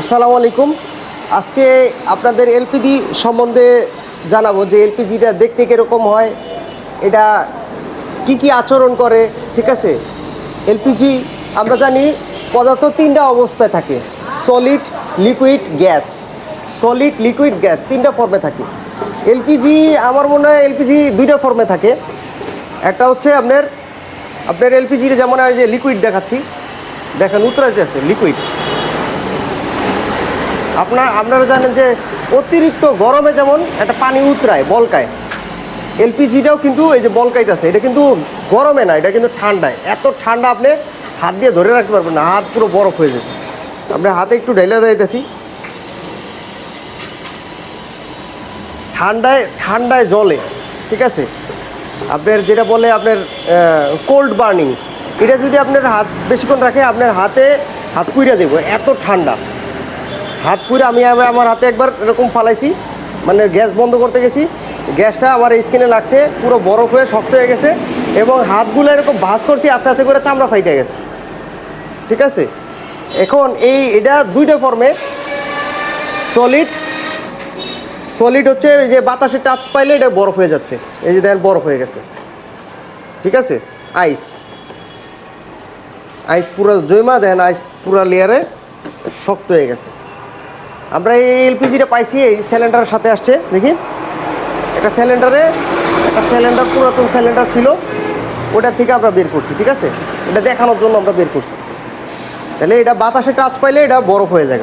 আসসালামু আলাইকুম। আজকে আপনাদের এলপিজি সম্বন্ধে জানাব যে এলপিজিটা দেখতে কীরকম হয়, এটা কি কি আচরণ করে, ঠিক আছে? এলপিজি, আমরা জানি পদার্থ তিনটা অবস্থায় থাকে, solid, liquid, gas. Solid, liquid, gas তিনটা ফর্মে থাকে। এলপিজি, আমার মনে হয় এলপিজি দুইটা ফর্মে থাকে। একটা হচ্ছে আপনার আপনার এলপিজির যেমন যে লিকুইড দেখাচ্ছি, দেখেন উত্তরাতে আছে লিকুইড আপনার আপনারা জানেন যে অতিরিক্ত গরমে যেমন একটা পানি উতরায়, বলকায়। এলপিজিটাও কিন্তু এই যে বলকাইতেছে, এটা কিন্তু গরমে না, এটা কিন্তু ঠান্ডায়। এত ঠান্ডা আপনি হাত দিয়ে ধরে রাখতে পারবেন না, হাত পুরো বরফ হয়ে যাবে। আপনি হাতে একটু ঢেলে দিতেছি ঠান্ডায় ঠান্ডায় জলে, ঠিক আছে? আপনার যেটা বলে আপনার কোল্ড বার্নিং এটা যদি আপনার হাত বেশিক্ষণ রাখে, আপনার হাতে হাত পুইরা দেবো এত ঠান্ডা। হাত পুরে আমি আমার হাতে একবার এরকম ফালাইছি। মানে গ্যাস বন্ধ করতে গেছি। গ্যাসটা আমার স্কিনে লাগছে, পুরো বরফ হয়ে শক্ত হয়ে গেছে এবং হাতগুলো এরকম ভাঁজ করছি, আস্তে আস্তে করে চামড়া ফাইটে গেছে। ঠিক আছে? এখন এই, এটা দুইটা ফর্মে সলিড সলিড হচ্ছে এই যে বাতাসে টাচ পাইলে এটা বরফ হয়ে যাচ্ছে। এই যে দেখেন বরফ হয়ে গেছে। ঠিক আছে? আইস আইস পুরো জৈমা, দেখেন আইস পুরো লেয়ারে শক্ত হয়ে গেছে। আমরা এই এলপিজিটা পাইছি, এই সিলিন্ডারের সাথে আসছে, দেখি। একটা সিলিন্ডারে একটা সিলিন্ডার পুরাতন সিলিন্ডার ছিল। ওটার থেকে আমরা বের করছি, ঠিক আছে? এটা দেখানোর জন্য আমরা বের করছি। তাহলে এটা বাতাসে টাচ পাইলে এটা বরফ হয়ে যায়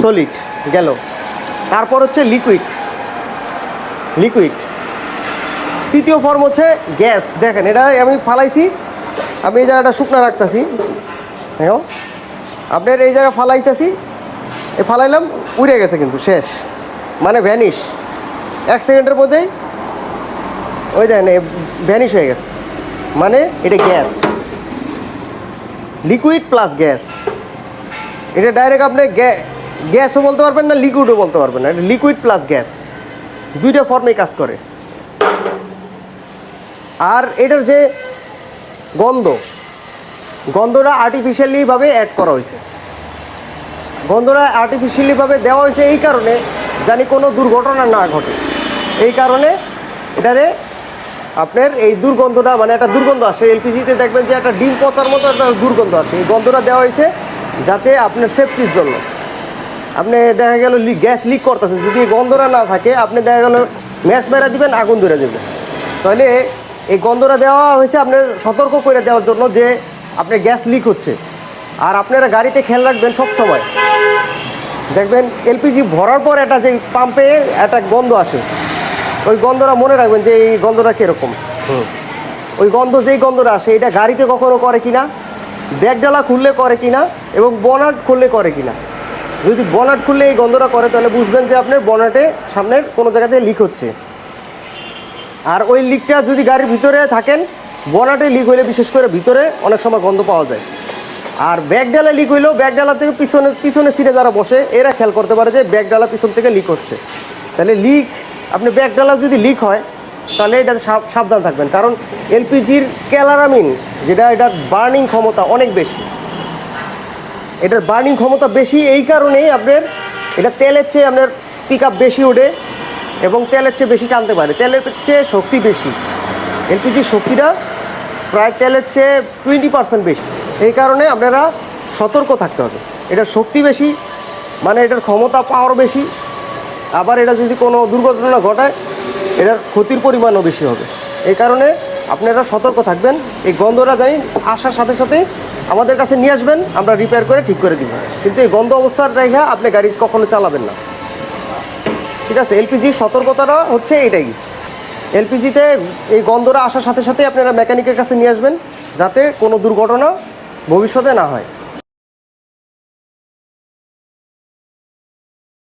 সলিড গেল। তারপর হচ্ছে লিকুইড লিকুইড তৃতীয় ফর্ম হচ্ছে গ্যাস দেখেন, এটা আমি ফালাইছি, আমি এই জায়গাটা শুকনো রাখতেছি। হ্যাঁ আপনার এই জায়গায় ফালাইতেছি। এ ফালাইলাম, উড়ে গেছে কিন্তু, শেষ। মানে ভ্যানিশ এক সেকেন্ডের মধ্যেই ওই দেখেন ভ্যানিশ হয়ে গেছে। মানে এটা গ্যাস লিকুইড প্লাস গ্যাস এটা ডাইরেক্ট আপনি গ্যাসও বলতে পারবেন না লিকুইডও বলতে পারবেন না। এটা লিকুইড প্লাস গ্যাস দুইটা ফর্মে কাজ করে। আর এটার যে গন্ধ গন্ধটা আর্টিফিশিয়ালিভাবে অ্যাড করা হয়েছে। গন্ধটা আর্টিফিশিয়ালিভাবে দেওয়া হয়েছে এই কারণে জানি কোনো দুর্ঘটনা না ঘটে। এই কারণে এটারে আপনার এই দুর্গন্ধটা মানে একটা দুর্গন্ধ আসে, এলপিজিতে দেখবেন যে একটা ডিম পচার মতো একটা দুর্গন্ধ আসে। এই গন্ধটা দেওয়া হয়েছে যাতে আপনার সেফটির জন্য। আপনি দেখা গেল গ্যাস লিক করতেছে, যদি এই গন্ধটা না থাকে, আপনি দেখা গেল ম্যাচ মেরা দিবেন, আগুন ধরে দেবেন তাহলে এই গন্ধটা দেওয়া হয়েছে আপনার সতর্ক করে দেওয়ার জন্য যে আপনার গ্যাস লিক হচ্ছে। আর আপনারা গাড়িতে খেয়াল রাখবেন সব সময়। দেখবেন এলপিজি ভরার পর একটা যে পাম্পে একটা গন্ধ আসে। ওই গন্ধটা মনে রাখবেন যে এই গন্ধটা কীরকম। ওই গন্ধ যেই গন্ধটা আসে, এটা গাড়িতে কখনো করে কি কিনা, ব্যাগডালা খুললে করে কিনা, এবং বনাট খুললে করে কিনা। যদি বনাট খুললে এই গন্ধটা করে, তাহলে বুঝবেন যে আপনার বনাটে সামনের কোনো জায়গাতে লিক হচ্ছে। আর ওই লিকটা যদি গাড়ির ভিতরে থাকেন বনাটে লিক হইলে বিশেষ করে ভিতরে অনেক সময় গন্ধ পাওয়া যায়। আর ব্যাগ ডালা লিক হইলেও ব্যাগ ডালা থেকে পিছনে পিছনে সিটে যারা বসে, এরা খেয়াল করতে পারে যে ব্যাগ ডালা পিছন থেকে লিক হচ্ছে। তাহলে লিক আপনি ব্যাগ ডালা যদি লিক হয়, তাহলে এটা সাব- সাবধান থাকবেন। কারণ এলপিজির ক্যালারামিন, যেটা এটার বার্নিং ক্ষমতা অনেক বেশি। এটার বার্নিং ক্ষমতা বেশি, এই কারণেই আপনার এটা তেলের চেয়ে আপনার পিক বেশি ওঠে এবং তেলের চেয়ে বেশি টানতে পারে। তেলের চেয়ে শক্তি বেশি। এলপিজির শক্তিটা প্রায় তেলের চেয়ে টোয়েন্টি পার্সেন্ট বেশি। এই কারণে আপনারা সতর্ক থাকতে হবে। এটার শক্তি বেশি মানে এটার ক্ষমতা পাওয়ার বেশি। আবার এটা যদি কোনো দুর্ঘটনা ঘটায়, এটার ক্ষতির পরিমাণও বেশি হবে। এই কারণে আপনারা সতর্ক থাকবেন। এই গন্ধটা জানি আসার সাথে সাথে আমাদের কাছে নিয়ে আসবেন, আমরা রিপেয়ার করে ঠিক করে দিব। কিন্তু এই গন্ধ অবস্থার জায়গা আপনি গাড়ি কখনো চালাবেন না। ঠিক আছে এলপিজির সতর্কতাটা হচ্ছে এটাই এলপিজিতে এই গন্ধটা আসার সাথে সাথে আপনারা মেকানিকের কাছে নিয়ে আসবেন, যাতে কোনো দুর্ঘটনা ভবিষ্যতে না হয়।